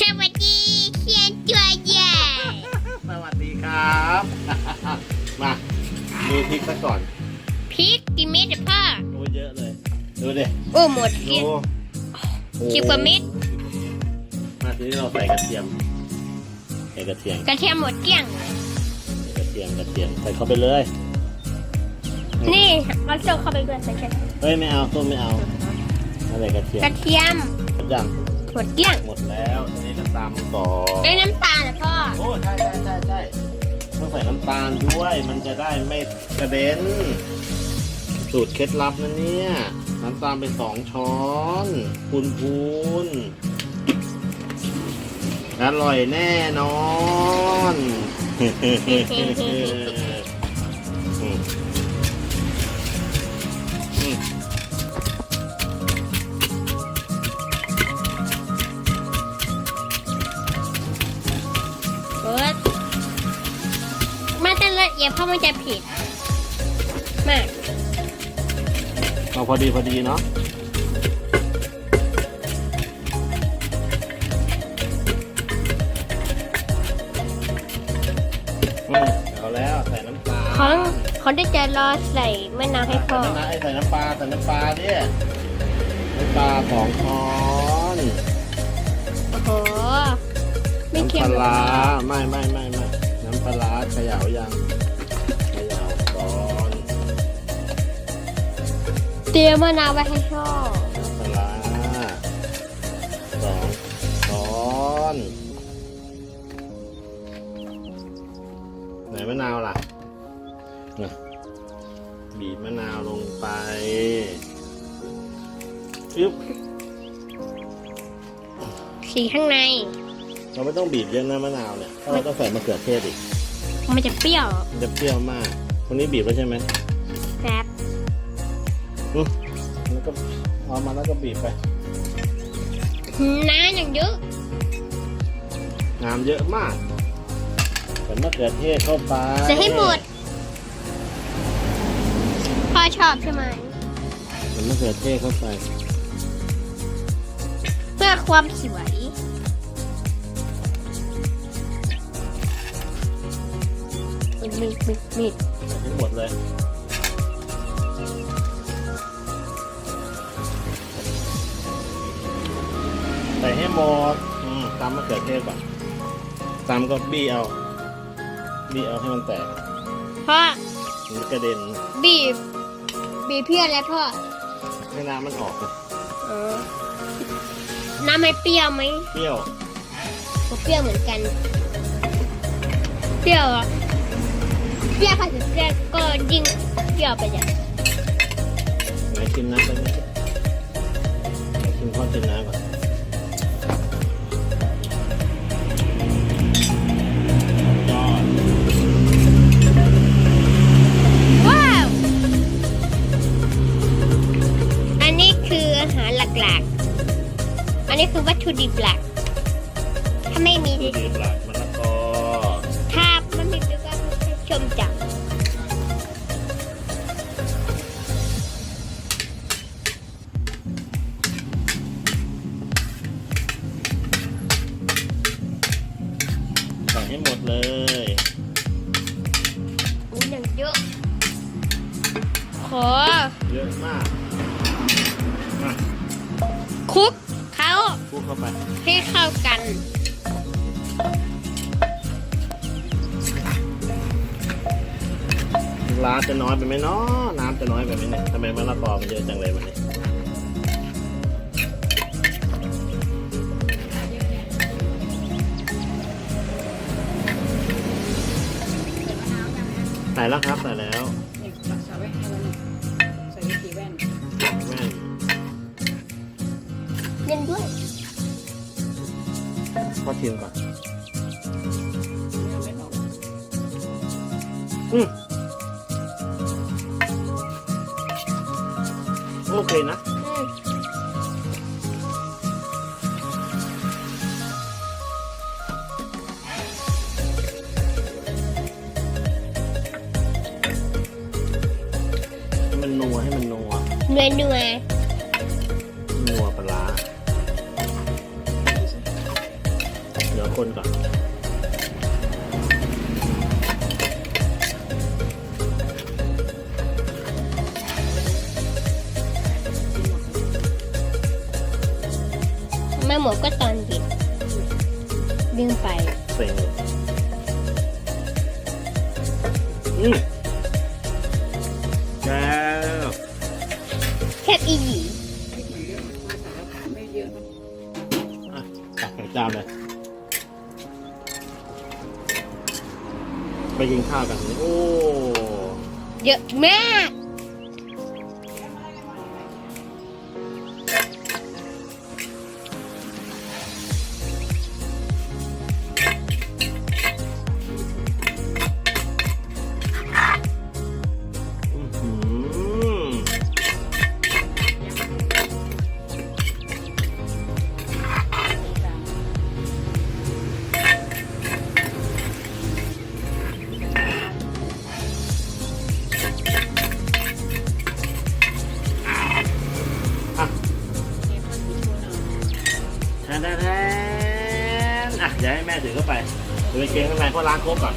สวัสดีเขียนตัวใหญ่สวัสดีครับ มาดูพริกซะก่อนพริกกี่เม็ดอะพ่อดูเยอะเลย ดูดิโอ้หมดดูเกลี้ยงโอ้สิบกว่าเม็ด มาทีนี้เราใส่กระเทียมใส่กระเทียมกระเทียมหมดเกลี้ยง ใส่กระเทียมกระเทียมใส่เข้าไปเลย นี่เอาโซ่เข้าไปด้วยใส่แค่เฮ้ยไม่เอาต้มไม่เอาเอาใส่กระเทียมกระเทียมยัง หมดเกลี้ยงหมดแล้วทีนี้ก็ตำต่อได้น้ำตาลนะพ่อ โอ้ใช่ใช่ใช่ใช่ต้องใส่น้ำตาลด้วย มันจะได้ไม่กระเด็น สูตรเคล็ดลับนะเนี่ย น้ำตาลไปสองช้อนพูนพูนอร่อยแน่นอน แต่ละเอียดเพราะมันจะผิดมากเอาพอดีพอดีเนาะอืมเอาแล้วใส่น้ำตาลของเขาได้จะรอใส่มะนาวให้พ่อใส่น้ำนะไอ้ใส่น้ำปลาใส่น้ำปลาดิน้ำปลาสองช้อนโอ้โหไม่น้ำเค็ปมลาร้าไม่ไม่ไม่ไม่น้ำปลาร้าเขย่ายัง เตรียมมะนาวไว้ให้พ่อน้ำปลาร้าสองช้อนไหนมะนาวล่ะน่ะบีบมะนาวลงไปอึ๊บสีข้างใน เราไม่ต้องบีบเยอะนะมะนาวเนี่ยเพราะเราต้องใส่มะเขือเทศอีกมันจะเปรี้ยว มันจะเปรี้ยวมากคนนี้บีบแล้วใช่ไหมแป๊บอืม แล้วก็เอามาแล้วก็บีบไป น้ำอย่างเยอะ น้ำเยอะมากใส่มะเขือเทศเข้าไปใส่ให้หมด พ่อชอบใช่ไหม ใส่มะเขือเทศเข้าไป เพื่อความสวยมีดมีดมีดใส่ให้หมดเลย ส่ให้หมดอืมตำมะเขือเทศก่อนตำก็บี้เอา บี้เอาให้มันแตกพ่อมันกระเด็น บีบ บีบเพื่ออะไรพ่อให้น้ำมันออก เออน้ำไม่เปรี้ยวไหมเปรี้ยวก็เปรี้ยวเหมือนกัน เปรี้ยวอะเปรี้ยวพอถึงเปรี้ยวก็ยิ่งเปรี้ยวไปใหญ่ไหนชิมน้ำไปไหมไหนชิมข้าวชิมน้ำก่อน นนี้คือวัตถุดิบหลัก ถ้าไม่มีดูดีหลักมะละกอถ้ามันมีก็ชมจังใส่ให้หมดเลยอุ้ยอย่างเยอะ ขอ เยอะมากมาคลุก เข้าไป ให้เข้ากัน ร้านจะน้อยไปไหมเนาะน้ำจะน้อยไปไหมเนี่ยทำไมมะละกอมันเยอะจังเลยวันนี้ใส่แล้วครับใส่แล้วนี่ตักใส่ไว้ให้เรานี่ใส่วิธีแว่นแม่นเย็นด้วย ชิมก่อนไม่เอาเม็ดออกอืมโอเคนะอืมให้มันนัวให้มันนัวเนื้อเนื้อนัว คนก่อนไม่หมดก็ตอนเด็กดึงไปเซ็งเลยอืมแล้วแค่อีหยีพริกหน่อยเยอะมาใส่แล้วไม่เยอะนะอะตักใส่จานเลย ไปกินข้าวกัน โอ้ เยอะมาก แทนแทนอะเดี๋ยวให้แม่ถือเข้าไปเดี๋ยวไปเกงข้างในเพราะล้างครบก่อน